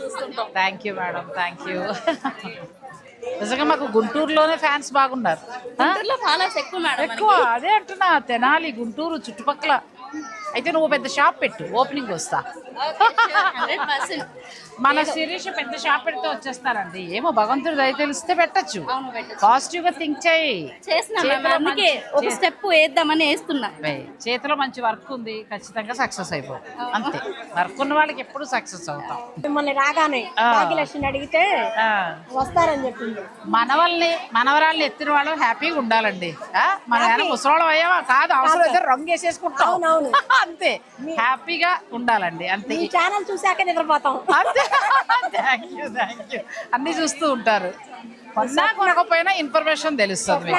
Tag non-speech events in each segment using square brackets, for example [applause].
చూస్తుంటాం. Thank you madam thank you నిజంగా మాకు గుంటూరులోనే ఫ్యాన్స్ బాగున్నారు. ఆ? గుంటూరులో ఫాలోవర్స్ ఎక్కువ మేడం ఎక్కువ. అదే అంటున్నా తెనాలి గుంటూరు చుట్టుపక్కల. అయితే నువ్వు పెద్ద షాప్ పెట్టు ఓపెనింగ్ వస్తా. మన శిరీష్ పెద్ద షాప్ పెడితే వచ్చేస్తారండి. ఏమో భగవంతుడు దయ తెలిస్తే పెట్టచ్చు. అవును పెట్టచ్చు. పాజిటివ్గా థింక్ చేయి. అందుకే ఒక స్టెప్ వేద్దామని వేస్తున్నా. చేతిలో మంచి వర్క్ ఉంది ఖచ్చితంగా సక్సెస్ అయిపోతుంది అంతే. వర్క్ ఉన్న వాళ్ళకి ఎప్పుడు సక్సెస్ అవుతాం. మిమ్మల్ని రాగానే. భాగ్యలక్ష్మిని అడిగితే వస్తారని చెప్పింది. మనవల్ని మనవరాల్ని ఎత్తిన వాళ్ళు హ్యాపీగా ఉండాలండి. ఆ, మన ఏమైనా ముసలోళ్ళం అయ్యావా? కాదు అవసరం అయితే రంగు వేసేసుకుంటాం. [laughs] అంతే. హ్యాపీగా ఉండాలండి అంతే. ఈ ఛానల్ చూసాక నిద్రపోతాం. అంతే. థ్యాంక్ యూ థ్యాంక్ యూ అన్ని చూస్తూ ఉంటారు. కొన్నా కొనకపోయినా ఇన్ఫర్మేషన్ తెలుస్తుంది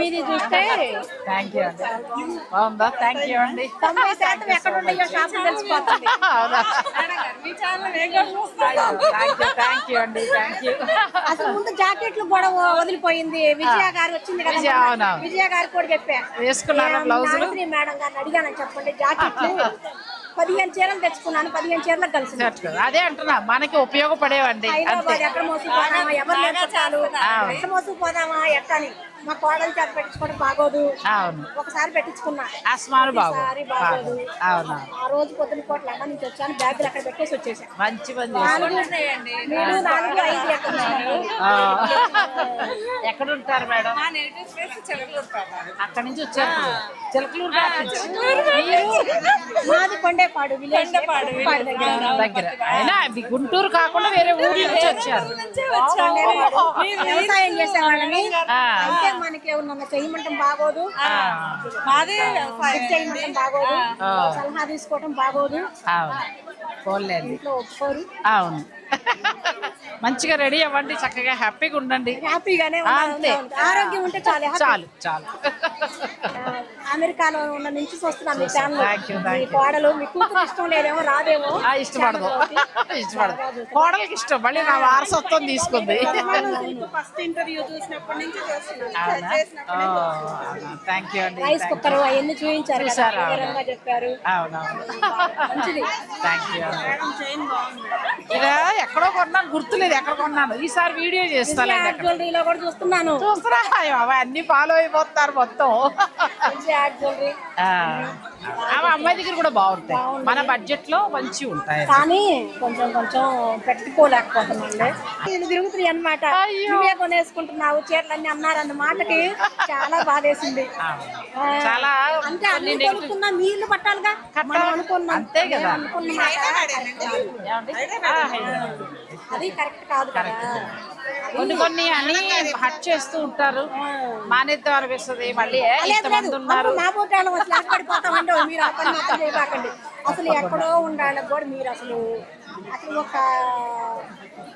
మీది చూస్తే థ్యాంక్ యూ అండి. బాగుందా? థ్యాంక్ యూ అండి. తొంభై శాతం ఎక్కడ ఉన్నాయో షాపులు తెలిసిపోతుంది. అవునా? థ్యాంక్ యూ థ్యాంక్ యూ అండి థ్యాంక్ యూ అసలు ముందు జాకెట్లు కూడా వదిలిపోయింది. విజయ గారు వచ్చింది కదా. విజయ గారు కూడా బ్లౌజులు? మేడం గారిని చెప్పండి. జాకెట్లు పదిహేను చీరలు తెచ్చుకున్నాను పదిహేను చీరలకు కలిసింది. అదే అంటున్నా మనకి ఉపయోగపడేవండి. హైదరాబాద్ ఎక్కడ మోసుకుపోదామా ఎవరు మోసుకుపోదామా ఎట్టని. మా కోడలు చేత పెట్టించుకోవడం బాగోదు. అవును. ఒకసారి పెట్టించుకున్నా. ఆస్మాను బాగు బాగోదు. అవునా ఆ రోజు పొద్దున లండన్ నుంచి వచ్చాను బ్యాగులు అక్కడ పెట్టేసి వచ్చేసాను మంచి పని చేశారు. నాలుగు మీరు నాలుగు ఐదు ఎక్కడ ఉన్నారు? ఆ. ఎక్కడ ఉంటారు మేడం అక్కడి నుంచి వచ్చారు. చిలకలూరు నుంచి. మాది కొండేపాడు విలేజ్. కొండేపాడు దగ్గర. దగ్గర. అయినా ఇది గుంటూరు కాకుండా వేరే ఊర్ల నుంచి వచ్చారు. వ్యవసాయం చేసేవాళ్ళని. ఆ. అయితే మనకి ఏమన్నా చేయమంటాం బాగోదు. మాది చేయమంటాం బాగోదు. సలహా తీసుకోవటం బాగోదు. ఒప్పుకోరు. అవును. [laughs] మంచిగా రెడీ అవ్వండి చక్కగా హ్యాపీగా ఉండండి. హ్యాపీగానే. అంతే. ఆరోగ్యం ఉంటే చాలు. చాలు చాలు. అమెరికాలో ఉన్న నుంచి చూస్తున్నాను మీ you. కోడలు మీ కూతురు ఇష్టం లేదేమో రాదేమో. ఇష్టపడదు. [laughs] ఇష్టపడదు. కోడలికి ఇష్టం మళ్ళీ నా వారసత్వం తీసుకుంది. ఫస్ట్ [laughs] ఇంటర్వ్యూ చూసినప్పటి నుంచి థ్యాంక్ యూ అండి రైస్ కుక్కర్ అవన్నీ చూపించారు చెప్పారు. అవునవును. థ్యాంక్ యూ ఇక ఎక్కడో కొన్నాను గుర్తులేదు ఎక్కడ కొన్నాను. ఈసారి వీడియో జ్యువెలరీలో కూడా చూస్తున్నాను. చూస్తున్నా? అవి అన్ని ఫాలో అయిపోతున్నారు మొత్తం. జ్యువెలరీ. అవి అమ్మాయి దగ్గర కూడా బాగుంటాయి. మన బడ్జెట్లో మంచి ఉంటాయి. కానీ కొంచెం కొంచెం పెట్టుకోలేకపోతున్నాండి నేను తిరుగుతున్నాయి అనమాట. నువ్వే కొనేసుకుంటున్నావు చీరలన్నీ అన్నారన్న మాటకి చాలా బాధేసింది. చాలా అంటే అన్ని కొనుక్కున్నా నీళ్ళు పట్టాలిగా. అనుకున్నాం. అంతే కదా. అనుకున్న. అది కరెక్ట్ కాదు కదా. కొన్ని కొన్ని అని హట్ చేస్తూ ఉంటారు. మానేద్దాం అనిపిస్తుంది. మళ్ళీ ఇంతమంది. ఉన్నారు. మా అసలు మీరు చేయబాకండి. అసలు ఎక్కడో ఉండాలి కూడా మీరు అసలు అసలు ఒక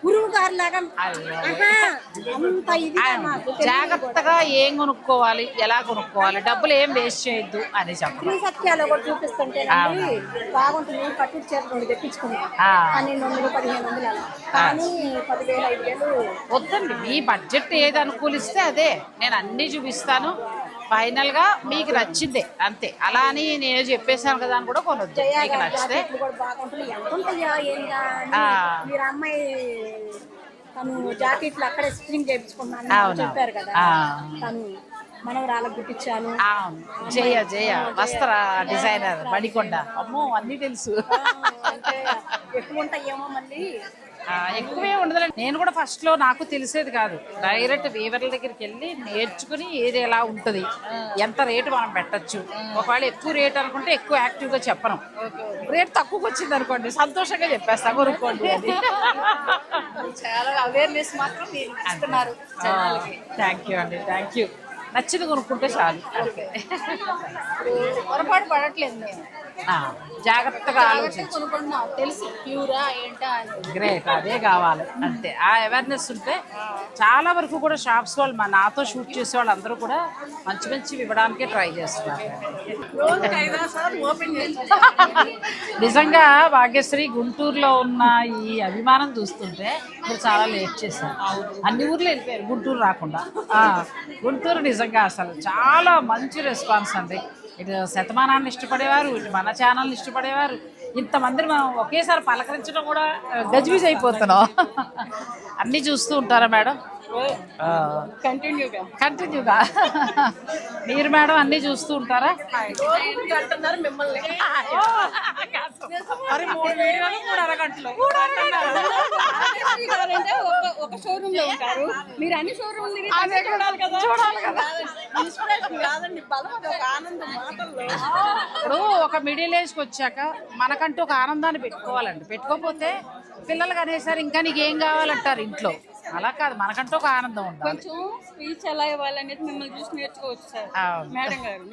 గురువు గారి లాగా. అంత. జాగ్రత్తగా ఏం కొనుక్కోవాలి ఎలా కొనుక్కోవాలి డబ్బులు ఏం వేస్ట్ చేయొద్దు అని చెప్పడం. శ్రీ సత్యాలు కూడా చూపిస్తుంటేనండి బాగుంటుంది కట్టు చీర రెండు తెప్పించుకున్నాం. ఆ. పన్నెండు వందలు పదిహేను వందలు అలా. కానీ పదివేలు ఐదు వేలు. వద్దండి మీ బడ్జెట్ ఏది అనుకూలిస్తే అదే. నేను అన్నీ చూపిస్తాను. ఫైనల్గా మీకు నచ్చిందే అంతే. అలా అని నేను చెప్పేశాను కదా అని కూడా కొనొద్దు. మీకు నచ్చితే అమ్మాయి తను జాకెట్లు అక్కడే చేయించుకున్నాను. చెప్పారు కదా. ఆ. తను మనవరాలకు గుట్టించాను ఆ, జయ జయ. వస్త్ర డిజైనర్ మడికొండ అమ్మో అన్నీ తెలుసు. ఎక్కువ ఉంటాయేమో మళ్ళీ. ఎక్కువే ఉండదులేండి నేను కూడా ఫస్ట్లో నాకు తెలిసేది కాదు. డైరెక్ట్ వీవర్ల దగ్గరికి వెళ్ళి నేర్చుకుని ఏది ఎలా ఉంటది ఎంత రేటు మనం పెట్టచ్చు. ఒకవేళ ఎక్కువ రేట్ అనుకుంటే ఎక్కువ యాక్టివ్గా చెప్పను. రేట్ తక్కువకి వచ్చింది అనుకోండి సంతోషంగా చెప్పేస్తా కొనుక్కోండి చాలా అవేర్నెస్ మాత్రం మీరు థ్యాంక్ యూ అండి థ్యాంక్ యూ నచ్చింది కొనుక్కుంటే చాలు. పొరపాటు పడట్లేదు నేను. జాగ్రత్తగా ఆలోచించు. తెలుసు ప్యూరా ఏంటా గ్రేట్ అదే కావాలి. అంతే. ఆ అవేర్నెస్ ఉంటే చాలా వరకు కూడా షాప్స్ వాళ్ళు మా నాతో షూట్ చేసే వాళ్ళు అందరూ కూడా మంచి మంచి ఇవ్వడానికే ట్రై చేస్తున్నారు. నిజంగా భాగ్యశ్రీ గుంటూరులో ఉన్న ఈ అభిమానం చూస్తుంటే మీరు చాలా లేట్ చేశారు. అన్ని ఊర్లు వెళ్ళిపోయారు గుంటూరు రాకుండా. గుంటూరు నిజంగా అసలు చాలా మంచి రెస్పాన్స్ అండి. ఇటు శతమానాన్ని ఇష్టపడేవారు ఇటు మన ఛానల్ని ఇష్టపడేవారు. ఇంతమందిని మనం ఒకేసారి పలకరించడం కూడా గజిబిజ్ అయిపోతున్నాం. అన్నీ చూస్తూ ఉంటారా మేడం? కంటిన్యూగా. కంటిన్యూగా. మీరు మేడం అన్నీ చూస్తూ ఉంటారా? మిమ్మల్ని మరి మూడు వీడియోలు మూడు అరగంటలు. అంటే ఒక ఒక షోరూమ్లో ఉంటారు. మీరు అన్ని షోరూమ్ చూడాలి కదా. చూడాలి కదా. ఇన్స్పిరేషన్ కాదండి బలం అది ఒక ఆనందం మాటల్లో ఇప్పుడు ఒక మిడిల్ ఏజ్కి వచ్చాక మనకంటూ ఒక ఆనందాన్ని పెట్టుకోవాలండి. పెట్టుకోకపోతే పిల్లలు అనేసారి ఇంకా నీకు ఏం కావాలంటారు ఇంట్లో? అలా కాదు మనకంటూ ఒక ఆనందం ఉండాలి. కొంచెం స్పీచ్ ఎలా ఇవ్వాలనేది మిమ్మల్ని చూసి నేర్చుకోవచ్చు సార్. మేడం గారు.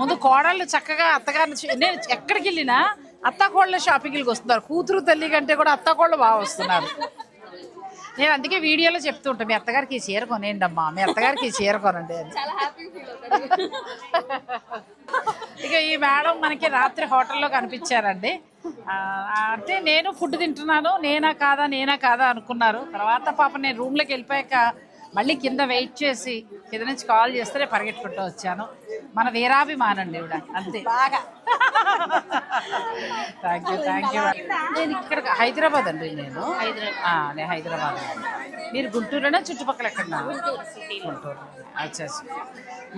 ముందు కోడళ్ళు చక్కగా అత్తగారిని నేను ఎక్కడికి వెళ్ళినా అత్త కోళ్ళ షాపింగ్కి వస్తున్నారు. కూతురు తల్లి కంటే కూడా అత్త కోళ్ళు బాగా వస్తున్నారు. నేను అందుకే వీడియోలో చెప్తూ ఉంటాను మీ అత్తగారికి ఈ చీర కొనేయండి అమ్మా మీ అత్తగారికి ఈ చీర కొనండి అని. ఇక ఈ మేడం మనకి రాత్రి హోటల్లో కనిపించారండి. ఆ, అంటే నేను ఫుడ్ తింటున్నాను నేనా కాదా నేనా కాదా అనుకున్నారు. తర్వాత పాప నేను రూమ్లోకి వెళ్ళిపోయాక మళ్ళీ కింద వెయిట్ చేసి కింద నుంచి కాల్ చేస్తే పరిగెట్టుకుంటూ వచ్చాను. మన వీరాభిమానండి ఇవిడ అంతే. బాగా. థ్యాంక్ యూ థ్యాంక్ యూ నేను ఇక్కడ హైదరాబాద్ అండి నేను. నేను హైదరాబాద్ మీరు గుంటూరునా చుట్టుపక్కల ఎక్కడ గుంటూరు. అచ్చా అచ్చా.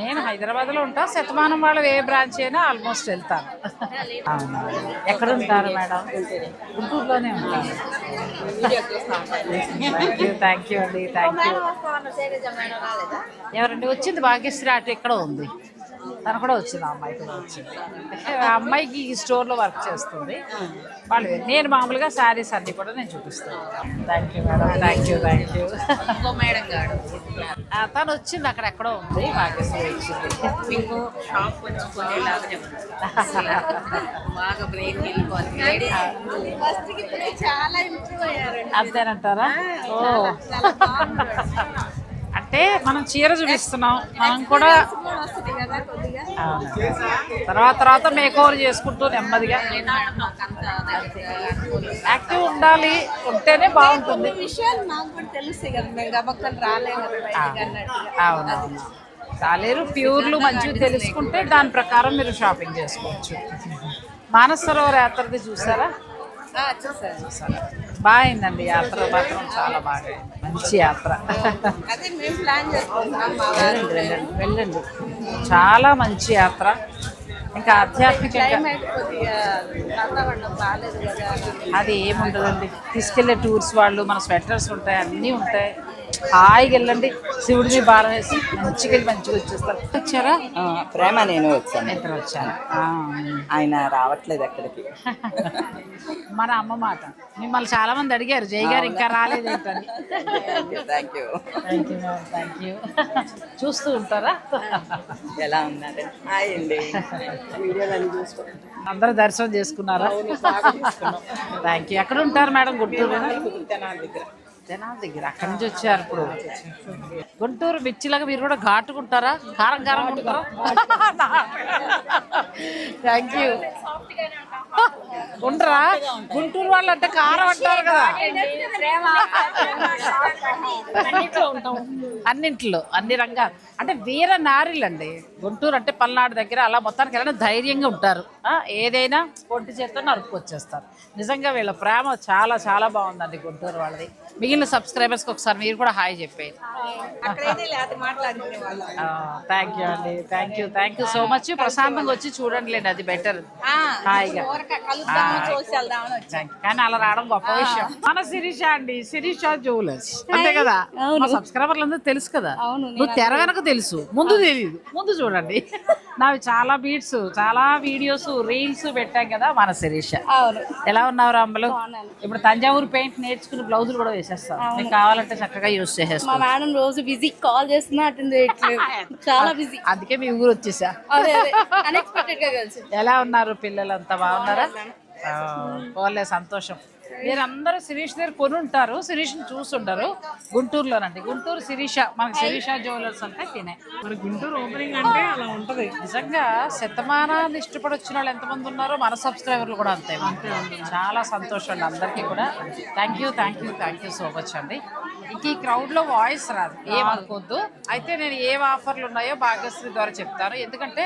నేను హైదరాబాద్లో ఉంటా. శతమానం వాళ్ళు ఏ బ్రాంచ్ అయినా ఆల్మోస్ట్ వెళ్తాను. అవునా? ఎక్కడ ఉంటారు మేడం? గుంటూరులోనే ఉంటాను. థ్యాంక్ యూ థ్యాంక్ యూ అండి థ్యాంక్ యూ ఎవరండి? వచ్చింది భాగ్యశ్రీ అటు ఇక్కడ ఉంది? తను కూడా వచ్చింది ఆ అమ్మాయి కూడా వచ్చింది. ఆ అమ్మాయికి ఈ స్టోర్లో వర్క్ చేస్తుంది. వాళ్ళు నేను మామూలుగా శారీస్ అన్ని కూడా నేను చూపిస్తాను. Thank you madam thank you thank you madam garu. తను వచ్చింది అక్కడ ఎక్కడో ఉంది భాగ్యశ్రీ వచ్చింది. మీకు షాప్ బాగా బ్రెయిన్ వెళ్ళిపోవాలి చాలా ఇంప్రూవ్ అంతేనంటారా? ఓ. అంటే మనం చీర చూపిస్తున్నాం. మనం కూడా. తర్వాత తర్వాత మేక్ ఓవర్ చేసుకుంటూ నెమ్మదిగా. యాక్టివ్ ఉండాలి ఉంటేనే బాగుంటుంది. విషయాలు నాకు కూడా అవునవును. రాలేరు ప్యూర్లు మంచివి తెలుసుకుంటే దాని ప్రకారం మీరు షాపింగ్ చేసుకోవచ్చు. మానస సరోవర్ యాత్రది చూసారా? చూసారా? బాగా అయిందండి యాత్ర మాత్రం చాలా బాగా. మంచి యాత్ర. వెళ్ళండి వెళ్ళండి చాలా మంచి యాత్ర. ఇంకా కదా. అది ఏముండదండి. తీసుకెళ్ళే టూర్స్ వాళ్ళు మన స్వెటర్స్ ఉంటాయి అన్నీ ఉంటాయి. హాయిగా వెళ్ళండి. శివుడిని భారం వేసి మంచిగా వెళ్ళి మంచిగా వచ్చేస్తారు. వచ్చారా? ఆ, ప్రేమ నేను వచ్చాను. ఇద్దరు వచ్చాను? ఆ. ఆయన రావట్లేదు ఎక్కడికి. [laughs] మన అమ్మ మాట. మిమ్మల్ని చాలా మంది అడిగారు జై గారు ఇంకా రాలేదు ఏంటని thank you thank you thank you చూస్తూ ఉంటారా? ఎలా ఉన్నారు? అండి. చూసుకోండి అందరూ దర్శనం చేసుకున్నారా? థ్యాంక్ యూ ఎక్కడ ఉంటారు మేడం? గుంటూరు జనాల దగ్గర. అక్కడి నుంచి వచ్చారు ఇప్పుడు. గుంటూరు మిర్చిలాగా మీరు కూడా ఘాటుకుంటారా? కారం కారం ఉంటారా? థ్యాంక్ యూ ఉండరా? గుంటూరు వాళ్ళు అంటే కారం అంటారు కదా. అన్నింటిలో అన్ని రంగాలు అంటే వీర నారీలండి. గుంటూరు అంటే పల్నాడు దగ్గర అలా మొత్తానికి వెళ్ళిన ధైర్యంగా ఉంటారు. ఏదైనా ఒంటి చేత్తో నరుకు వచ్చేస్తారు నిజంగా వీళ్ళ ప్రేమ చాలా చాలా బాగుందండి గుంటూరు వాళ్ళది. మిగిలిన సబ్స్క్రైబర్స్కి ఒకసారి మీరు కూడా హాయ్ చెప్పేది థ్యాంక్ యూ అండి. Thank you thank you so much ప్రశాంతంగా వచ్చి చూడండి లేండి అది బెటర్ హాయిగా. కానీ అలా రావడం గొప్ప విషయం. మన శిరీష అండి శిరీష జ్యువెలర్స్ అంతే కదా? సబ్స్క్రైబర్లు అందరూ తెలుసు కదా? నువ్వు తెర వెనక తెలుసు. ముందు తెలియదు ముందు చూడండి. నావి చాలా బీట్స్ చాలా వీడియోస్ రీల్స్ పెట్టాం కదా మన శిరీష. ఎలా ఉన్నావు అమ్మలు ఇప్పుడు తంజావూరు పెయింట్ నేర్చుకుని బ్లౌజులు కూడా వేసేస్తాం మీకు కావాలంటే చక్కగా యూస్ మా చేసేస్తాం మేడం రోజు బిజీ కాల్ చేస్తున్నా అటెండ్ చేయట్లేదు. [laughs] చాలా బిజీ. అందుకే మీ ఊరు వచ్చేసా? అదే అదే. అన్ఎక్స్పెక్టెడ్గా కలిసి. ఎలా ఉన్నారు పిల్లలు అంతా బాగున్నారా పోలే సంతోషం. మీరందరూ శిరీష్ దగ్గర కొని ఉంటారు శిరీష్ని చూస్తుంటారు గుంటూరులోనండి. గుంటూరు శిరీష మనకి శిరీష జ్యువెలర్స్ అంటే తినే. మరి గుంటూరు ఓపెనింగ్ అంటే అలా ఉంటది. నిజంగా శతమానాన్ని ఇష్టపడి వచ్చిన వాళ్ళు ఎంతమంది ఉన్నారో మన సబ్స్క్రైబర్లు కూడా అంతే. చాలా సంతోషం అండి అందరికీ కూడా. Thank you thank you thank you so much అండి. ఇంక ఈ క్రౌడ్లో వాయిస్ రాదు. ఏమనుకోవద్దు అయితే నేను ఏ ఆఫర్లు ఉన్నాయో భాగ్యశ్రీ ద్వారా చెప్తాను. ఎందుకంటే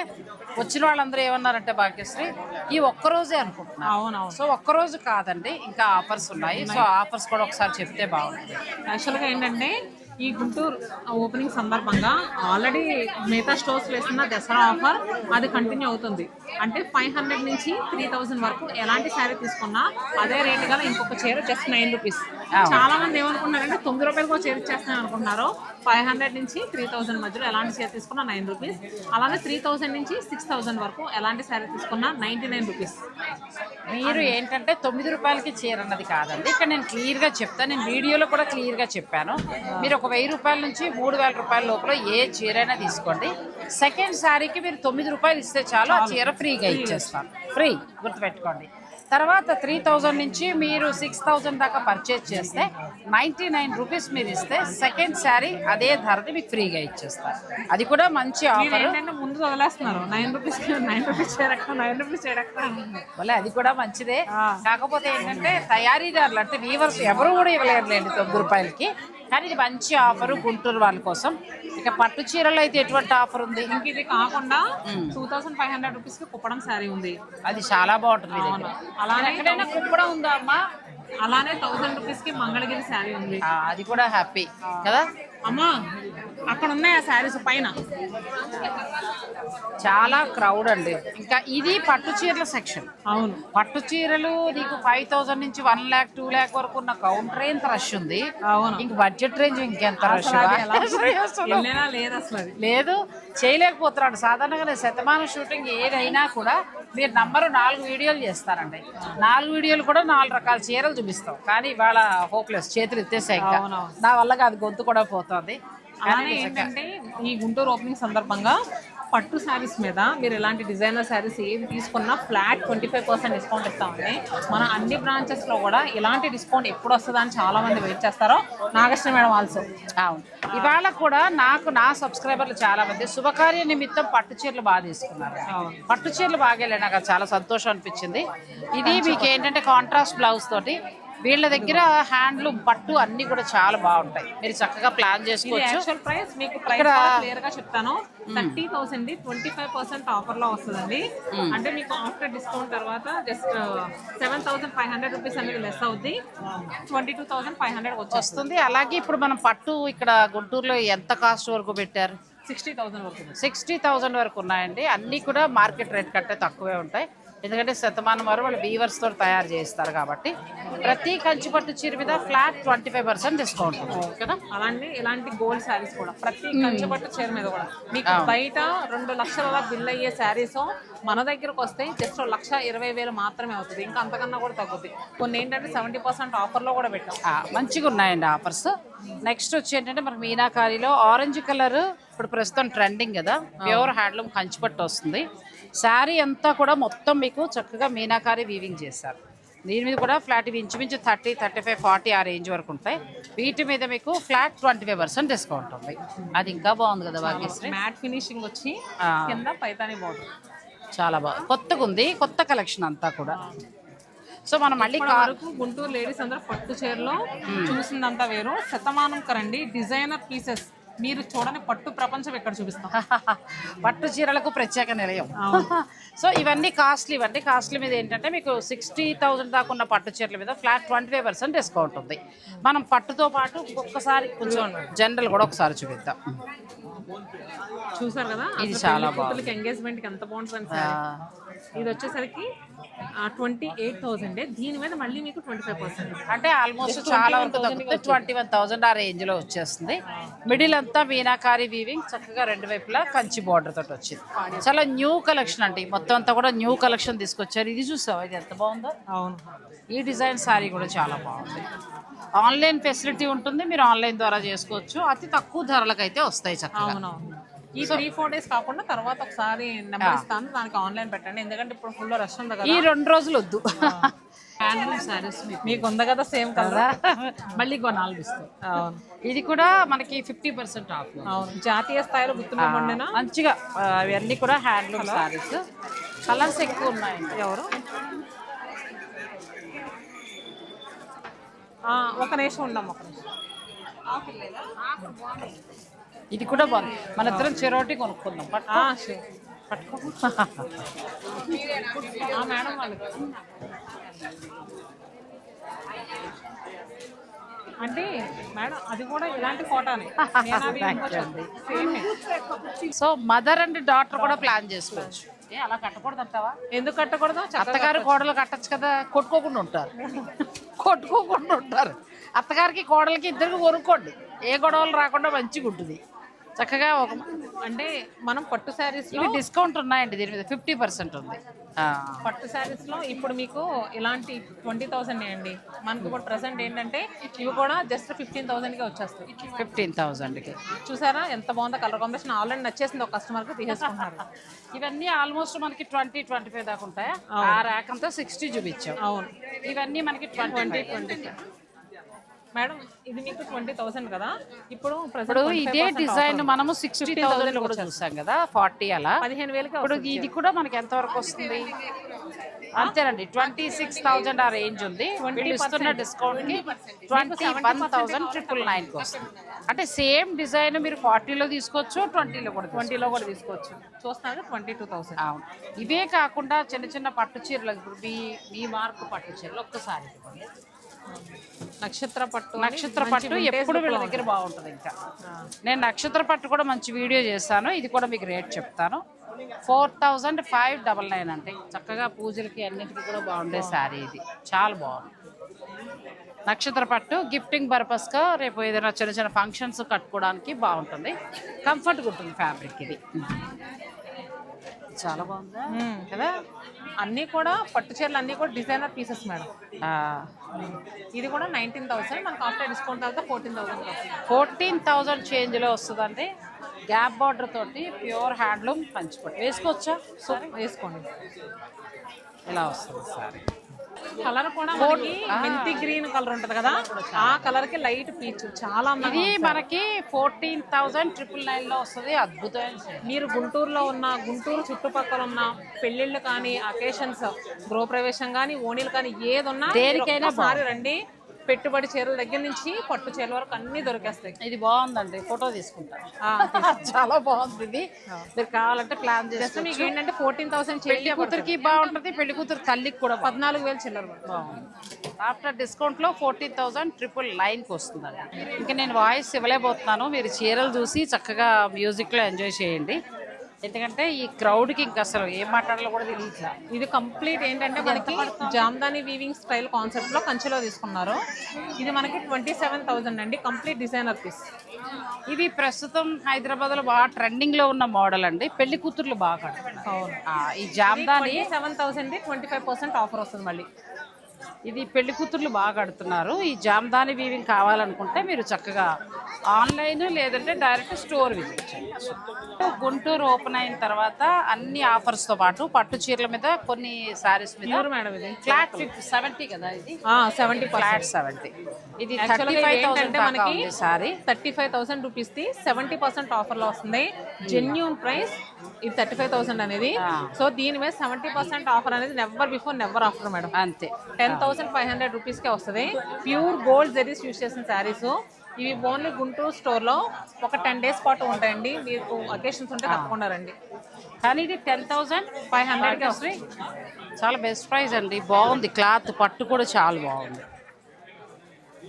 వచ్చిన వాళ్ళందరూ ఏమన్నారంటే భాగ్యశ్రీ ఈ ఒక్కరోజే అనుకుంటున్నాను అవునవును. సో ఒక్కరోజు కాదండి ఇంకా ఆఫర్స్ ఉన్నాయి. సో ఆఫర్స్ కూడా ఒకసారి చెప్తే బాగుంటుంది. యాక్చువల్గా ఏంటంటే ఈ గుంటూరు ఓపెనింగ్ సందర్భంగా ఆల్రెడీ మిగతా స్టోర్స్ వేస్తున్న దసరా ఆఫర్ అది కంటిన్యూ అవుతుంది. అంటే ఫైవ్ హండ్రెడ్ నుంచి త్రీ థౌసండ్ వరకు ఎలాంటి శారీ తీసుకున్నా అదే రేట్ గల ఇంకొక చీర జస్ట్ నైన్ రూపీస్. చాలా మంది ఏమనుకుంటున్నారంటే తొమ్మిది రూపాయలకు చీర ఇచ్చేస్తాను అనుకుంటున్నారు. ఫైవ్ హండ్రెడ్ నుంచి త్రీ థౌసండ్ మధ్యలో ఎలాంటి చీర తీసుకున్నా నైన్ రూపీస్ అలానే త్రీ థౌసండ్ నుంచి సిక్స్ థౌసండ్ వరకు ఎలాంటి శారీ తీసుకున్నా నైంటీ నైన్ రూపీస్ మీరు ఏంటంటే తొమ్మిది రూపాయలకి చీర అన్నది కాదండి. ఇక్కడ నేను క్లియర్గా చెప్తాను నేను వీడియోలో కూడా క్లియర్గా చెప్పాను. మీరు ఒక వెయ్యి రూపాయల నుంచి మూడు వేల రూపాయల లోపల ఏ చీరైనా తీసుకోండి. సెకండ్ శారీకి మీరు తొమ్మిది రూపాయలు ఇస్తే చాలు ఆ చీర ఫ్రీగా ఇచ్చేస్తాను. ఫ్రీ గుర్తుపెట్టుకోండి. తర్వాత త్రీ థౌజండ్ నుంచి మీరు సిక్స్ థౌజండ్ దాకా పర్చేజ్ చేస్తే నైంటీ నైన్ రూపీస్ మీరు ఇస్తే సెకండ్ శారీ అదే ధరది మీకు ఫ్రీగా ఇచ్చేస్తారు. అది కూడా మంచి ఆఫర్ ముందు వదిలేస్తున్నారు. Nine rupees nine rupees nine rupees మళ్ళీ అది కూడా మంచిదే. కాకపోతే ఏంటంటే తయారీదారులు అంటే వీవర్స్ ఎవరు కూడా ఇవ్వలేరులేండి తొమ్మిది రూపాయలకి. కానీ ఇది మంచి ఆఫర్ గుంటూరు వాళ్ళ కోసం. ఇక పట్టు చీరలు అయితే ఎటువంటి ఆఫర్ ఉంది? ఇంక ఇది కాకుండా టూ థౌసండ్ ఫైవ్ హండ్రెడ్ రూపీస్కి కుప్పడం శారీ ఉంది. అది చాలా బాగుంటుంది. అలానే ఎక్కడైనా కుప్పడం ఉందా అమ్మా? అలానే థౌసండ్ రూపీస్కి మంగళగిరి శారీ ఉంది. అది కూడా హ్యాపీ కదా? అమ్మా అక్కడ ఉన్నాయి ఆ శారీస్ పైన. చాలా క్రౌడ్ అండి. ఇంకా ఇది పట్టు చీరల సెక్షన్ అవును. పట్టు చీరలు నీకు ఫైవ్ థౌసండ్ నుంచి వన్ ల్యాక్ టూ ల్యాక్ వరకు ఉన్న కౌంటర్ ఎంత రష్ ఉంది. అవును. ఇంక బడ్జెట్ రేంజ్ ఇంకెంత రష్ లేదు లేదు చేయలేకపోతున్నాడు. సాధారణంగా శతమానం షూటింగ్ ఏదైనా కూడా మీరు నంబరు నాలుగు వీడియోలు చేస్తారండి. నాలుగు వీడియోలు కూడా నాలుగు రకాల చీరలు చూపిస్తాం. కానీ ఇవాళ హోప్లెస్ చేతులు ఎత్తేసాయి అవునవును. నా వల్ల కాదు గొంతు కూడా పోతుంది. అలానే ఏంటంటే ఈ గుంటూరు ఓపెనింగ్ సందర్భంగా పట్టు శారీస్ మీద మీరు ఎలాంటి డిజైనర్ శారీస్ ఏది తీసుకున్నా flat twenty five percent discount ఇస్తామండి. మన అన్ని బ్రాంచెస్లో కూడా ఇలాంటి డిస్కౌంట్ ఎప్పుడు వస్తుందా అని చాలా మంది వెయిట్ చేస్తారో నాగశ్రీ మేడం ఆల్సో అవును. ఇవాళ కూడా నాకు నా సబ్స్క్రైబర్లు చాలా మంది శుభకార్య నిమిత్తం పట్టు చీరలు బాగా తీసుకున్నారు. పట్టు చీరలు బాగా నాకు చాలా సంతోషం అనిపించింది. ఇది మీకు ఏంటంటే కాంట్రాస్ట్ బ్లౌజ్ తోటి వీళ్ళ దగ్గర హ్యాండ్లూమ్ పట్టు అన్ని కూడా చాలా బాగుంటాయి. మీరు చక్కగా ప్లాన్ చేసుకోవచ్చు. ప్రైస్ మీకు క్లియర్గా చెప్తాను. Thirty thousand twenty five percent ఆఫర్లో వస్తుందండి అంటే మీకు ఆఫ్టర్ డిస్కౌంట్ తర్వాత just seven thousand five hundred rupees అనేది లెస్ అవుద్ది. Twenty two thousand five hundred వస్తుంది. అలాగే ఇప్పుడు మనం పట్టు ఇక్కడ గుంటూరులో ఎంత కాస్ట్ వరకు పెట్టారు? సిక్స్టీ థౌసండ్ వరకు సిక్స్టీ థౌజండ్ వరకు ఉన్నాయండి. అన్నీ కూడా మార్కెట్ రేట్ కంటే తక్కువే ఉంటాయి. ఎందుకంటే శతమానం వారు వాళ్ళు వీవర్స్ తోటి తయారు చేస్తారు కాబట్టి ప్రతి కంచి పట్టు చీర మీద flat twenty five percent discount కదా? అలాంటి ఇలాంటి గోల్డ్ శారీస్ కూడా ప్రతి కంచపట్టు చీర మీద కూడా. మీకు బయట రెండు లక్షల బిల్ అయ్యే శారీస్ మన దగ్గరకు వస్తే జస్ట్ లక్ష ఇరవై వేలు మాత్రమే అవుతుంది. ఇంకా అంతకన్నా కూడా తగ్గుద్ది. కొన్ని ఏంటంటే సెవెంటీ పర్సెంట్ ఆఫర్లో కూడా పెట్టాం. మంచిగా ఉన్నాయండి ఆఫర్స్ నెక్స్ట్ వచ్చి ఏంటంటే మనకి మీనాకారిలో ఆరెంజ్ కలర్ ఇప్పుడు ప్రస్తుతం ట్రెండింగ్ కదా. ప్యూర్ హ్యాండ్లూమ్ కంచిపట్టు వస్తుంది. శారీ అంతా కూడా మొత్తం మీకు చక్కగా మీనాకారి వీవింగ్ చేశారు. దీని మీద కూడా ఫ్లాట్ ఇవి ఇంచుమించు థర్టీ థర్టీ ఫైవ్ ఫార్టీ ఆ రేంజ్ వరకు ఉంటాయి. వీటి మీద మీకు flat twenty five percent discount ఉంది. అది ఇంకా బాగుంది కదా భాగ్యశ్రీ. మ్యాట్ ఫినిషింగ్ వచ్చి. కింద పైతాని బార్డర్ చాలా బాగుంది. కొత్తగా ఉంది. కొత్త కలెక్షన్ అంతా కూడా. సో మనం మళ్ళీ వరకు గుంటూరు లేడీస్ అందరూ పట్టు చీరలో చూసిందంతా వేరు. శతమానం కరండి డిజైనర్ పీసెస్. మీరు చూడని పట్టు ప్రపంచం ఇక్కడ చూపిస్తాం? [laughs] పట్టు చీరలకు ప్రత్యేక నిలయం. [laughs] సో ఇవన్నీ కాస్ట్లీ ఇవన్నీ కాస్ట్లీ మీద ఏంటంటే మీకు సిక్స్టీ థౌసండ్ దాకా ఉన్న పట్టు చీరల మీద flat twenty five percent discount ఉంది. మనం పట్టుతో పాటు ఒక్కసారి కొంచెం జనరల్ కూడా ఒకసారి చూపిద్దాం. చూసారు కదా? ఇది చాలా బాగుంది. ఎంగేజ్మెంట్కి ఎంత బాగుంటుంది ఇది వచ్చేసరికి ట్వంటీ ఎయిట్ థౌసండ్ దీని మీద మళ్ళీ మీకు ట్వంటీ ఫైవ్ పర్సెంట్ అంటే ఆల్మోస్ట్ చాలా వరకు తగ్గుతుంది. ట్వంటీ వన్ థౌసండ్ ఆ రేంజ్లో వచ్చేస్తుంది. మిడిల్ అంతా మీనాకారి వీవింగ్ చక్కగా రెండు వైపులా కంచి బార్డర్ తోటి వచ్చింది. చాలా న్యూ కలెక్షన్ అండి. మొత్తం అంతా కూడా న్యూ కలెక్షన్ తీసుకొచ్చారు. ఇది చూసావా? ఇది ఎంత బాగుందో? అవును. ఈ డిజైన్ శారీ కూడా చాలా బాగుంది. ఆన్లైన్ ఫెసిలిటీ ఉంటుంది. మీరు ఆన్లైన్ ద్వారా చేసుకోవచ్చు. అతి తక్కువ ధరలకు అయితే వస్తాయి చక్కగా. అవునవును. ఈ త్రీ ఫోర్ డేస్ కాకుండా తర్వాత ఒకసారి నెంబర్ ఇస్తాను. దానికి ఆన్లైన్ పెట్టండి. ఎందుకంటే ఇప్పుడు ఫుల్ రష్ ఉంది ఈ కదా రెండు రోజులు వద్దు. మీకు. ఉంది కదా సేమ్ కదా? మళ్ళీ ఇంకో నాలుగు ఇస్తాం ఇది కూడా మనకి ఫిఫ్టీ పర్సెంట్ ఆఫ్. అవును. జాతీయ స్థాయిలో గుర్తుపడినా మంచిగా అవన్నీ కూడా హ్యాండ్లూమ్ సారీస్ కలర్స్ ఎక్కువ ఉన్నాయండి. ఎవరు? ఆ, ఒక నిమిషం ఉందాం ఒక నిమిషం. ఇది కూడా బాగుంది మన ఇద్దరం చెరోటి కొనుక్కుందాం బట్. పట్టుకో. ఆ, మేడం వాళ్ళకి అంటే మేడం అది కూడా ఇలాంటి ఫోటోనే. [laughs] సో మదర్ అండ్ డాటర్ కూడా ప్లాన్ చేసుకోవచ్చు. ఏ అలా కట్టకూడదు అంటావా? ఎందుకు కట్టకూడదు? అత్తగారు కోడలు కట్టచ్చు కదా కొట్టుకోకుండా ఉంటారు. కొట్టుకోకుండా ఉంటారు. అత్తగారికి కోడలకి ఇద్దరికి కొనుక్కోండి. ఏ గొడవలు రాకుండా మంచిగా ఉంటుంది చక్కగా ఒక అంటే మనం పట్టు శారీస్లో ఇవి డిస్కౌంట్ ఉన్నాయండి దీని మీద ఫిఫ్టీ పర్సెంట్ ఉంది. పట్టు శారీస్లో ఇప్పుడు మీకు ఇలాంటి ట్వంటీ థౌసండ్ అండి. మనకి ఇప్పుడు ప్రెసెంట్ ఏంటంటే ఇవి కూడా జస్ట్ ఫిఫ్టీన్ థౌసండ్కి వచ్చేస్తాయి. ఫిఫ్టీన్ థౌజండ్కి చూసారా? ఎంత బాగుందో కలర్ కాంబినేషన్ ఆల్రెడీ నచ్చేసింది ఒక కస్టమర్కి తీసేసుకుంటున్నారు. [laughs] ఇవన్నీ ఆల్మోస్ట్ మనకి ట్వంటీ ట్వంటీ ఫైవ్ దాకా ఉంటాయా? ఆ ర్యాక్ అంతా సిక్స్టీ చూపించాం. అవును. ఇవన్నీ మనకి ట్వంటీ ట్వంటీ మేడం ఇది మీకు ట్వంటీ థౌసండ్ కదా? ఇప్పుడు ఇప్పుడు ఇదే డిజైన్ మనము సిక్స్టీ థౌసండ్ కూడా చూసాం కదా ఫార్టీ అలా. పదిహేను వేలకి ఇప్పుడు ఇది కూడా మనకి ఎంత వరకు వస్తుంది? అంతేనండి ట్వంటీ సిక్స్ థౌజండ్ ఆ రేంజ్ ఉంది. వీళ్ళు ఇస్తున్న డిస్కౌంట్కి ట్వంటీ వన్ థౌసండ్ ట్రిపుల్ నైన్కి వస్తుంది. అంటే సేమ్ డిజైన్ మీరు ఫార్టీలో తీసుకోవచ్చు ట్వంటీలో కూడా. ట్వంటీలో కూడా తీసుకోవచ్చు. చూస్తున్నారు ట్వంటీ టూ థౌసండ్ అవును. ఇవే కాకుండా చిన్న చిన్న పట్టు చీరలు ఇప్పుడు మీ మీ మార్క్ పట్టు చీరలు ఒక్కసారి ఇవ్వండి. నక్షత్ర పట్టు నక్షత్ర పట్టు ఎప్పుడు వీళ్ళ దగ్గర బాగుంటుంది ఇంకా. నేను నక్షత్ర పట్టు కూడా మంచి వీడియో చేస్తాను ఇది కూడా మీకు రేట్ చెప్తాను. Four thousand five double nine అంటే చక్కగా పూజలకి అన్నిటికీ కూడా బాగుండే శారీ ఇది. చాలా బాగుంది. నక్షత్ర పట్టు గిఫ్టింగ్ పర్పస్గా రేపు ఏదైనా చిన్న చిన్న ఫంక్షన్స్ కట్టుకోవడానికి బాగుంటుంది. కంఫర్ట్గా ఉంటుంది ఫ్యాబ్రిక్ ఇది. చాలా బాగుందా. కదా? అన్నీ కూడా పట్టు చీరలు అన్నీ కూడా డిజైనర్ పీసెస్ మేడం. ఇది కూడా నైన్టీన్ థౌసండ్. మనకు ఆఫ్టర్ డిస్కౌంట్ తర్వాత ఫోర్టీన్ థౌసండ్ ఫోర్టీన్ థౌజండ్ చేంజ్లో వస్తుందండి. గ్యాప్ బార్డర్ తోటి ప్యూర్ హ్యాండ్లూమ్ పంచిపట్టు వేసుకోవచ్చా? సో వేసుకోండి. ఇలా వస్తుంది సారీ. కలర్ కూడా మనకి మెంతి గ్రీన్ కలర్ ఉంటది కదా. ఆ కలర్కి లైట్ పీచ్ చాలా ఇది మనకి ఫోర్టీన్ థౌజండ్ ట్రిపుల్ నైన్లో వస్తుంది. అద్భుతమైన. మీరు గుంటూరులో ఉన్న గుంటూరు చుట్టుపక్కల ఉన్న పెళ్ళిళ్ళు కానీ అకేషన్స్ గృహప్రవేశం కానీ ఓణీలు కానీ ఏది ఉన్నా దేనికైనా సారి రండి. పెట్టుబడి చీరల దగ్గర నుంచి పట్టు చీరల వరకు అన్ని దొరికేస్తాయి. ఇది బాగుందండి. ఫోటో తీసుకుంటా. [laughs] చాలా బాగుంది ఇది. మీరు కావాలంటే ప్లాన్ చేసుకోవచ్చు. మీకు ఏంటంటే ఫోర్టీన్ థౌసండ్ పెళ్ళి కూతురికి బాగుంటుంది పెళ్ళి కూతురు తల్లికి కూడా. పద్నాలుగు వేలు చిల్లర. బాగుంది. ఆఫ్టర్ డిస్కౌంట్లో ఫోర్టీన్ థౌసండ్ ట్రిపుల్ నైన్కి వస్తుందండి. ఇంకా నేను వాయిస్ ఇవ్వలేకపోతున్నాను. మీరు చీరలు చూసి చక్కగా మ్యూజిక్లో ఎంజాయ్ చేయండి. ఎందుకంటే ఈ క్రౌడ్కి ఇంకా అసలు ఏం మాట్లాడాలో కూడా తెలియట్లా. ఇది కంప్లీట్ ఏంటంటే మనకి జామ్దాని వీవింగ్ స్టైల్ కాన్సెప్ట్లో కంచిలో తీసుకున్నారు. ఇది మనకి ట్వంటీ సెవెన్ థౌసండ్ అండి కంప్లీట్ డిజైనర్ పీస్ ఇవి ప్రస్తుతం హైదరాబాద్లో బాగా ట్రెండింగ్లో ఉన్న మోడల్ అండి. పెళ్ళి కూతుర్లు బాగా. అవును. ఈ Jamdani seven thousand twenty five percent offer వస్తుంది మళ్ళీ. ఇది పెళ్ళి కూతుర్లు బాగా కడుతున్నారు. ఈ జామ్దాని వీవింగ్ కావాలనుకుంటే మీరు చక్కగా ఆన్లైన్ లేదంటే డైరెక్ట్ స్టోర్ విజిట్ చేయొచ్చు. గుంటూరు ఓపెన్ అయిన తర్వాత అన్ని ఆఫర్స్తో పాటు పట్టు చీరల మీద కొన్ని సారీస్ మీద మేడం ఇది? ఫ్లాట్ ఫిఫ్టీ సెవెంటీ కదా ఇది? Seventy flat seventy. ఇది థర్టీ ఫైవ్ థౌసండ్ మనకి sorry. Thirty five thousand rupees the seventy percent ఆఫర్లో వస్తుంది జెన్యున్ ప్రైస్ ఇది థర్టీ ఫైవ్ థౌసండ్ అనేది. సో దీని మీద సెవెంటీ పర్సెంట్ ఆఫర్ అనేది never before never offer madam. అంతే. టెన్ థౌసండ్ ఫైవ్ హండ్రెడ్ రూపీస్కే వస్తుంది. ప్యూర్ గోల్డ్ జరీస్ యూస్ చేసిన శారీస్. ఇవి ఓన్లీ గుంటూరు స్టోర్లో ఒక టెన్ డేస్ పాటు ఉంటాయండి. మీకు అకేషన్స్ ఉంటే తప్పకుండా రండి. కానీ ఇది టెన్ థౌసండ్ ఫైవ్ హండ్రెడ్కి వస్తాయి చాలా బెస్ట్ ప్రైస్ అండి. బాగుంది. క్లాత్ పట్టు కూడా చాలా బాగుంది.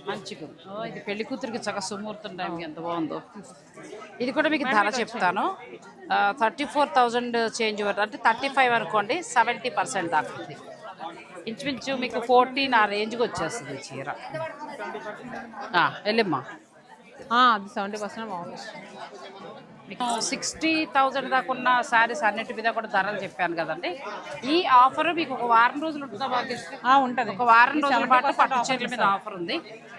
మంచిగా ఇది పెళ్ళి కూతురికి చక్కగా సుమూర్తం టైంకి ఎంత బాగుందో. ఇది కూడా మీకు ధర చెప్తాను. థర్టీ ఫోర్ థౌజండ్ చేంజ్ అంటే థర్టీ ఫైవ్ అనుకోండి సెవెంటీ పర్సెంట్ దాకా ఇంచుమించు మీకు ఫోర్టీన్ ఆ రేంజ్కి వచ్చేస్తుంది చీర. వెళ్ళమ్మా. అది సెవెంటీ పర్సెంట్ బాగుంది సిక్స్టీ థౌజండ్ దాకా ఉన్న శారీస్ అన్నిటి మీద కూడా ధరలు చెప్పాను కదండి. ఈ ఆఫర్ మీకు ఒక వారం రోజులు ఉంటుందా ఆ, ఉంటది. ఒక వారం రోజుల పాటు పట్టు చీరల మీద ఆఫర్ ఉంది.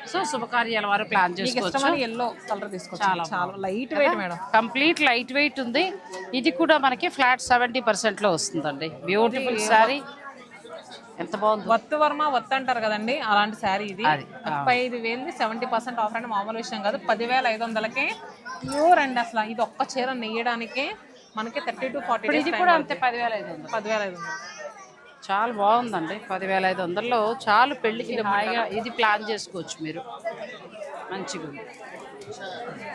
సో శుభకార్యాల వారు ప్లాన్ చేసుకోవచ్చు. ఎల్లో కలర్ తీసుకోవచ్చు. చాలా light weight madam. Complete light weight ఉంది. ఇది కూడా మనకి ఫ్లాట్ సెవెంటీ పర్సెంట్లో వస్తుందండి. బ్యూటిఫుల్ శారీ ఎంత బాగుంది? వత్తు వర్మ వత్తు అంటారు కదండి అలాంటి శారీ ఇది. ముప్పై ఐదు వేలు సెవెంటీ పర్సెంట్ ఆఫర్ అంటే మామూలు విషయం కాదు. పదివేల ఐదు వందలకే ప్యూర్ అండి అసలు. ఇది ఒక్క చీర నెయ్యడానికి మనకి థర్టీ టు ఫార్టీ ఇది కూడా అంతే పదివేల ఐదు వందలు. పదివేల ఐదు వందలు. చాలా బాగుందండి పదివేల ఐదు వందల్లో. చాలు పెళ్ళికి హాయిగా ఇది ప్లాన్ చేసుకోవచ్చు మీరు. మంచిగా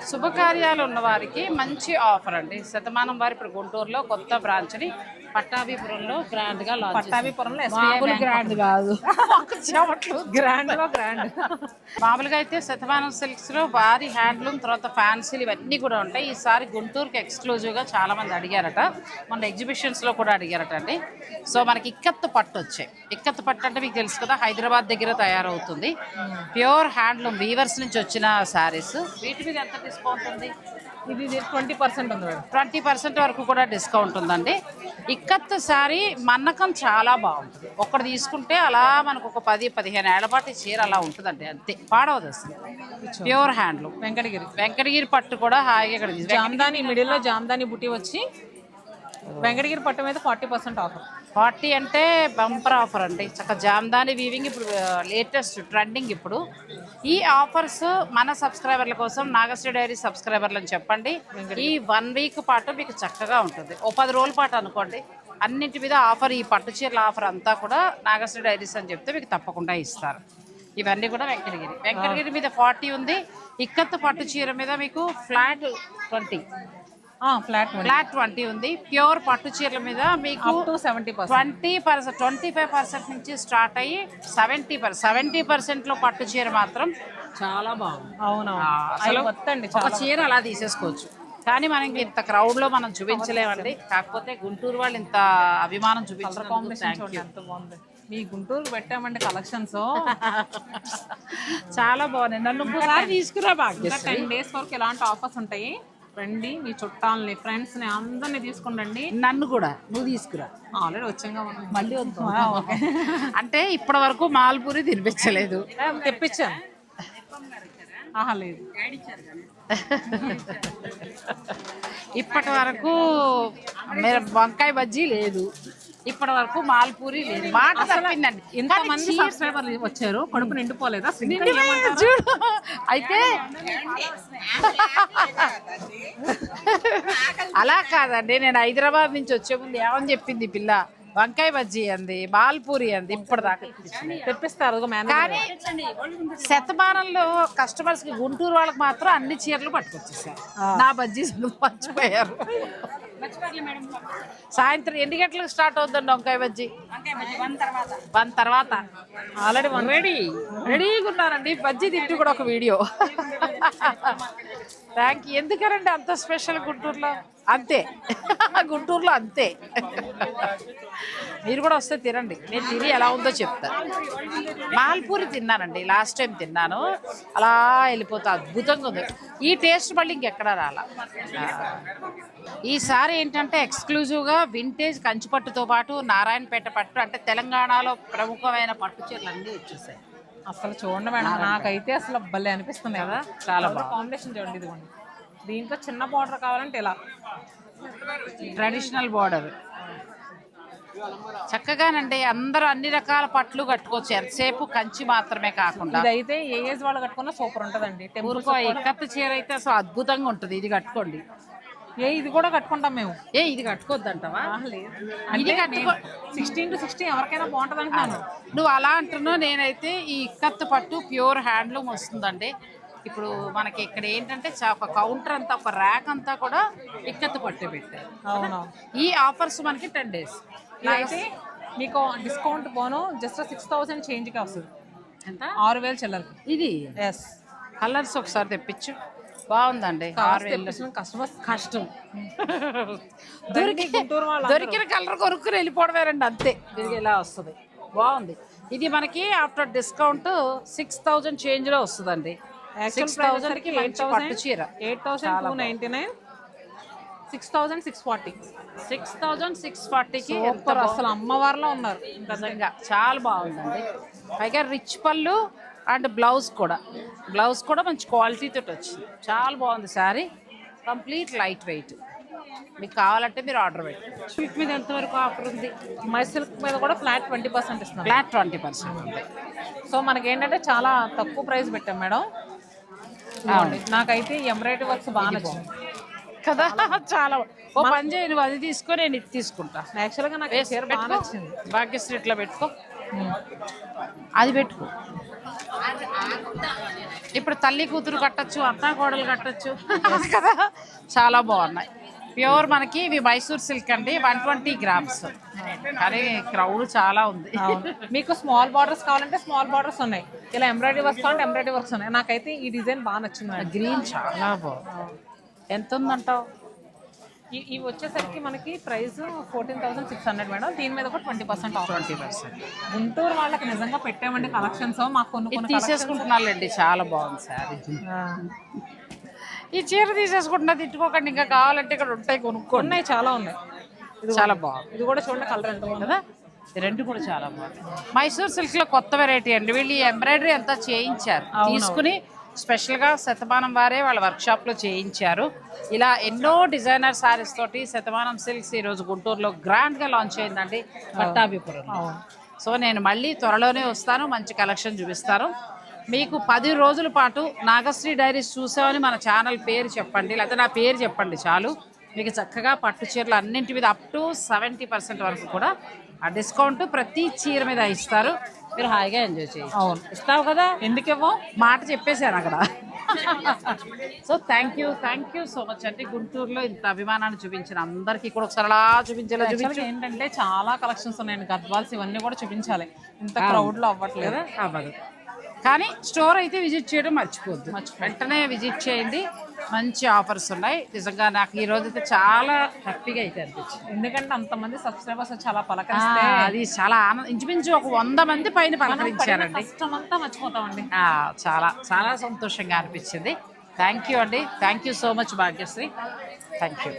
శుభకార్యాలు ఉన్న వారికి మంచి ఆఫర్ అండి. శతమానం వారి ఇప్పుడు గుంటూరులో కొత్త బ్రాంచ్ని పట్టాభిపురంలో గ్రాండ్గా లాంచ్ పట్టాభిపురంలో మామూలు గ్రాండ్ కాదు. గ్రాండ్లో గ్రాండ్ మామూలుగా అయితే శతమానం సిల్క్స్లో భారీ హ్యాండ్లూమ్ తర్వాత ఫ్యాన్సీలు ఇవన్నీ కూడా ఉంటాయి. ఈసారి గుంటూరుకి ఎక్స్క్లూజివ్గా చాలా మంది అడిగారట. మన ఎగ్జిబిషన్స్లో కూడా అడిగారట అండి. సో మనకి ఇక్కత్తు పట్టు వచ్చాయి. ఇక్కత్తు పట్టు అంటే మీకు తెలుసు కదా హైదరాబాద్ దగ్గర తయారవుతుంది. ప్యూర్ హ్యాండ్లూమ్ వీవర్స్ నుంచి వచ్చిన శారీస్ వీటి మీద ఎంత డిస్కౌంట్ ఉంది? ఇది ట్వంటీ పర్సెంట్ ఉంది మేడం. ట్వంటీ పర్సెంట్ వరకు కూడా డిస్కౌంట్ ఉందండి. ఇక్కత్తు శారీ మన్నకం చాలా బాగుంటుంది. ఒకటి తీసుకుంటే అలా మనకు ఒక పది పదిహేను ఏళ్ళ పాటు చీర అలా ఉంటుందండి అంతే. పాడవదు అసలు. Pure handloom Venkatagiri. వెంకటగిరి పట్టు కూడా హాయిగా ఇక్కడ జామ్దాని మిడిల్లో జామ్దాని బుట్టి వచ్చి వెంకటగిరి పట్టు మీద ఫార్టీ పర్సెంట్ ఆఫర్. ఫార్టీ అంటే బంపర్ ఆఫర్ అండి. చక్కగా జామ్దాని వీవింగ్ ఇప్పుడు లేటెస్ట్ ట్రెండింగ్ ఇప్పుడు. ఈ ఆఫర్స్ మన సబ్స్క్రైబర్ల కోసం నాగశ్రీ డైరీ సబ్స్క్రైబర్లు చెప్పండి. ఈ వన్ వీక్ పాటు మీకు చక్కగా ఉంటుంది. ఓ పది రోజుల పాటు అనుకోండి. అన్నింటి మీద ఆఫర్ ఈ పట్టు చీరల ఆఫర్ అంతా కూడా నాగశ్రీ డైరీస్ అని చెప్తే మీకు తప్పకుండా ఇస్తారు. ఇవన్నీ కూడా వెంకటగిరి. వెంకటగిరి మీద ఫార్టీ ఉంది. ఇక్కత్ పట్టు చీర మీద మీకు flat twenty. Flat flat twenty ఉంది. ప్యూర్ పట్టు చీరల మీద మీకు seventy twenty percent twenty five percent నుంచి స్టార్ట్ అయ్యి సెవెంటీ పర్సెంట్ సెవెంటీ పర్సెంట్లో పట్టు చీర మాత్రం చాలా బాగుంది. అవునవును. ఆ, అసలు ఒక చీర అలా తీసేసుకోవచ్చు. కానీ మనం ఇంత క్రౌడ్లో మనం చూపించలేమండి. కాకపోతే గుంటూరు వాళ్ళు ఇంత అభిమానం చూపించారు కాంబినేషన్ ఎంత బాగుంది. మీ గుంటూరు పెట్టామంటే కలెక్షన్స్ చాలా బాగున్నాయి నన్ను ఒకసారి తీసుకురా బాగా టెన్ డేస్ వరకు ఇలాంటి ఆఫర్స్ ఉంటాయి. రండి మీ చుట్టాలని ఫ్రెండ్స్ని అందరినీ తీసుకుండండి నన్ను కూడా నువ్వు తీసుకురా. ఆల్రెడీ వచ్చాంగా మనం మళ్ళీ వద్దు. అంటే ఇప్పటి వరకు మాల్పూరి తినిపించలేదు. తెప్పించాను. ఆహా లేదు. ఇప్పటి వరకు మీరు వంకాయ బజ్జీ లేదు. ఇప్పటి వరకు మాల్పూరి లేదు. మాట తప్పిందండి. ఇంతమంది సబ్స్క్రైబర్లు వచ్చారు. కడుపు నిండిపోలేదా? చూడు అయితే అలా కాదండి. నేను హైదరాబాద్ నుంచి వచ్చే ముందు ఏమని చెప్పింది పిల్ల? వంకాయ బజ్జీ అంది మాల్పూరి అంది ఇప్పటిదాకా తెప్పిస్తారు అదిగో మేనేజర్ కానీ శతమానంలో కస్టమర్స్కి గుంటూరు వాళ్ళకి మాత్రం అన్ని చీరలు పట్టుకొచ్చేసారు. నా బజ్జీ మర్చిపోయారు? సాయంత్రం ఎన్ని గంటలకు స్టార్ట్ అవుతుందండి వంకాయ బజ్జీ? వన్ తర్వాత. Already one ready. రెడీగా ఉన్నారండి. బజ్జీ తింటూ కూడా ఒక వీడియో. Thank you. ఎందుకనండి అంత స్పెషల్ గుంటూరులో? అంతే. గుంటూరులో అంతే. మీరు కూడా వస్తే తినండి. నేను తిని ఎలా ఉందో చెప్తా. మాల్పూరి తిన్నానండి. లాస్ట్ టైం తిన్నాను. అలా వెళ్ళిపోతా. అద్భుతంగా ఉంది. ఈ టేస్ట్ మళ్ళీ ఇంకెక్కడా రాలా? ఆ. ఈసారి ఏంటంటే ఎక్స్క్లూజివ్గా వింటేజ్ కంచిపట్టుతో పాటు నారాయణపేట పట్టు అంటే తెలంగాణలో ప్రముఖమైన పట్టు చీరలు అన్నీ వచ్చేసాయి. అసలు చూడండి మేడం నాకైతే అసలు భలే అనిపిస్తుంది కదా? చాలా కాంబినేషన్ చూడండి ఇదిగోండి. దీంట్లో చిన్న బార్డర్ కావాలంటే ఇలా. ట్రెడిషనల్ బార్డర్ చక్కగానండి అందరూ అన్ని రకాల పట్లు కట్టుకోవచ్చు. ఎంతసేపు కంచి మాత్రమే కాకుండా. ఇదైతే ఏ ఏజ్ వాళ్ళు కట్టుకున్నా సూపర్ ఉంటుందండి. టెంపుల్ ఊరుకో ఇక్కత్త చీర అయితే అసలు అద్భుతంగా ఉంటుంది. ఇది కట్టుకోండి. ఏ ఇది కూడా కట్టుకుంటాం మేము. ఏ ఇది కట్టుకోవద్దంటావా? ఇది సిక్స్టీన్ టు సిక్స్టీ ఎవరికైనా బాగుంటుంది అంటున్నాను. నువ్వు అలా అంటున్నావు నేనైతే ఈ ఇక్కత్తు పట్టు ప్యూర్ హ్యాండ్లూమ్ వస్తుందండి. ఇప్పుడు మనకి ఇక్కడ ఏంటంటే ఒక కౌంటర్ అంతా ఒక ర్యాక్ అంతా కూడా ఇక్కత్తు పట్టు పెట్టారు. అవును ఈ ఆఫర్స్ మనకి టెన్ డేస్ ఇదైతే మీకు డిస్కౌంట్ పోను జస్ట్ సిక్స్ థౌసండ్ చేంజ్కి వస్తుంది. ఎంత? ఆరు వేలు చిల్లరకి. ఇది? ఎస్ కలర్స్ ఒకసారి తెప్పించు. బాగుంది ఆరు వేలు కస్టమర్స్ కష్టం దొరికి దొరికిన కలర్ కొనుక్కుని వెళ్ళిపోవడమేనండి అంతే. తిరిగి ఇలా వస్తుంది. బాగుంది. ఇది మనకి ఆఫ్టర్ డిస్కౌంట్ సిక్స్ థౌజండ్ చేంజ్లో వస్తుందండి సిక్స్ థౌజండ్కి మంచి పట్టు చీర. Eight thousand two ninety nine. Six thousand six forty. Six thousand six ఫార్టీకి సూపర్ అసలు అమ్మవారిలో ఉన్నారు. నిజంగా చాలా బాగుందండి. పైగా రిచ్ పళ్ళు అండ్ బ్లౌజ్ కూడా. బ్లౌజ్ కూడా మంచి క్వాలిటీతో వచ్చింది. చాలా బాగుంది శారీ. Complete light wait. మీకు కావాలంటే మీరు ఆర్డర్ పెట్టుకోండి సిల్క్ మీద ఎంతవరకు ఆఫర్ ఉంది? మై సిల్క్ మీద కూడా ఫ్లాట్ ట్వంటీ పర్సెంట్ ఇస్తున్నారు ఫ్లాట్ ట్వంటీ పర్సెంట్ ఉంది సో మనకి ఏంటంటే చాలా తక్కువ ప్రైస్ పెట్టాం మేడం. నాకైతే ఎంబ్రాయిడరీ వర్క్స్ బాగా నచ్చింది. కదా? చాలా ఓ పని చేయి నువ్వు అది తీసుకో నేను ఇది తీసుకుంటా. యాక్చువల్గా నాకు చీర బాగా నచ్చింది. భాగ్యశ్రీ ఇట్లా పెట్టుకో. అది పెట్టుకో ఇప్పుడు తల్లి కూతురు కట్టచ్చు అత్త కోడలు కట్టచ్చు. కదా? చాలా బాగున్నాయి. ప్యూర్ మనకి ఇవి మైసూర్ సిల్క్ అండి వన్ ట్వంటీ గ్రామ్స్. కానీ క్రౌడ్ చాలా ఉంది. మీకు స్మాల్ బార్డర్స్ కావాలంటే స్మాల్ బార్డర్స్ ఉన్నాయి. ఇలా ఎంబ్రాయిడరీ వర్క్స్ కావాలంటే ఎంబ్రాయిడరీ వర్క్స్ ఉన్నాయి. నాకైతే ఈ డిజైన్ బాగా నచ్చింది గ్రీన్ చాలా బాగుంది. ఎంత ఉందంటావు ఇవి వచ్చేసరికి మనకి price fourteen thousand six hundred madam. దీని మీద కూడా twenty percent offer. Twenty percent. Guntur వాళ్ళకి నిజంగా పెట్టామండి కలెక్షన్స్. మాకు కొన్ని కొన్ని తీసేసుకుంటున్నాళ్ళండి చాలా బాగుంది ఆ, ఈ చీర తీసేసుకుంటున్నా తిట్టుకోకండి ఇంకా కావాలంటే ఇక్కడ ఉంటాయి కొనుక్కోండి. ఉన్నాయి చాలా ఉన్నాయి. చాలా బాగుంది. ఇది కూడా చూడండి కలర్ ఎంత బాగుంది కదా ఈ రెండు కూడా చాలా బాగుంది. మైసూర్ సిల్క్లో కొత్త వెరైటీ అండి. వీళ్ళు ఎంబ్రాయిడరీ అంతా చేయించారు. తీసుకుని స్పెషల్గా శతమానం వారే వాళ్ళ వర్క్ షాప్లో చేయించారు. ఇలా ఎన్నో డిజైనర్ సారీస్ తోటి శతమానం సిల్క్స్ ఈ రోజు గుంటూరులో గ్రాండ్గా లాంచ్ అయిందండి పట్టాభిపురం సో నేను మళ్ళీ త్వరలోనే వస్తాను మంచి కలెక్షన్ చూపిస్తాను. మీకు పది రోజుల పాటు నాగశ్రీ డైరీస్ చూసామని మన ఛానల్ పేరు చెప్పండి లేకపోతే నా పేరు చెప్పండి చాలు. మీకు చక్కగా పట్టు చీరలు అన్నింటి మీద అప్ టు సెవెంటీ పర్సెంట్ వరకు కూడా ఆ డిస్కౌంట్ ప్రతి చీర మీద ఇస్తారు. మీరు హాయిగా ఎంజాయ్ చేయొచ్చు. అవును. ఇస్తావు కదా? ఎందుకేమో? మాట చెప్పేశాను అక్కడ. [laughs] So thank you thank you so much అంటే గుంటూరులో ఇంత అభిమానాన్ని చూపించిన అందరికీ కూడా ఒకసారి అలా చూపించేలా చూపించు. ఏంటంటే చాలా కలెక్షన్స్ ఉన్నాయండి. గద్వాల్స్ ఇవన్నీ కూడా చూపించాలి. ఇంత క్రౌడ్లో అవ్వట్లేదు. అవ్వదు. కానీ స్టోర్ అయితే విజిట్ చేయడం మర్చిపోద్దు. వెంటనే విజిట్ చేయండి. మంచి ఆఫర్స్ ఉన్నాయి. నిజంగా నాకు ఈ రోజు అయితే చాలా హ్యాపీగా అయితే అనిపించింది. ఎందుకంటే అంతమంది సబ్స్క్రైబర్స్ చాలా పలకరిస్తే అది చాలా ఆనందం. ఇంచుమించు ఒక వంద మంది పైన పలకరించారండి. కష్టం అంతా మర్చిపోతామండి. చాలా చాలా సంతోషంగా అనిపించింది. థ్యాంక్ యూ అండి. Thank you so much Bhagyashree. Thank you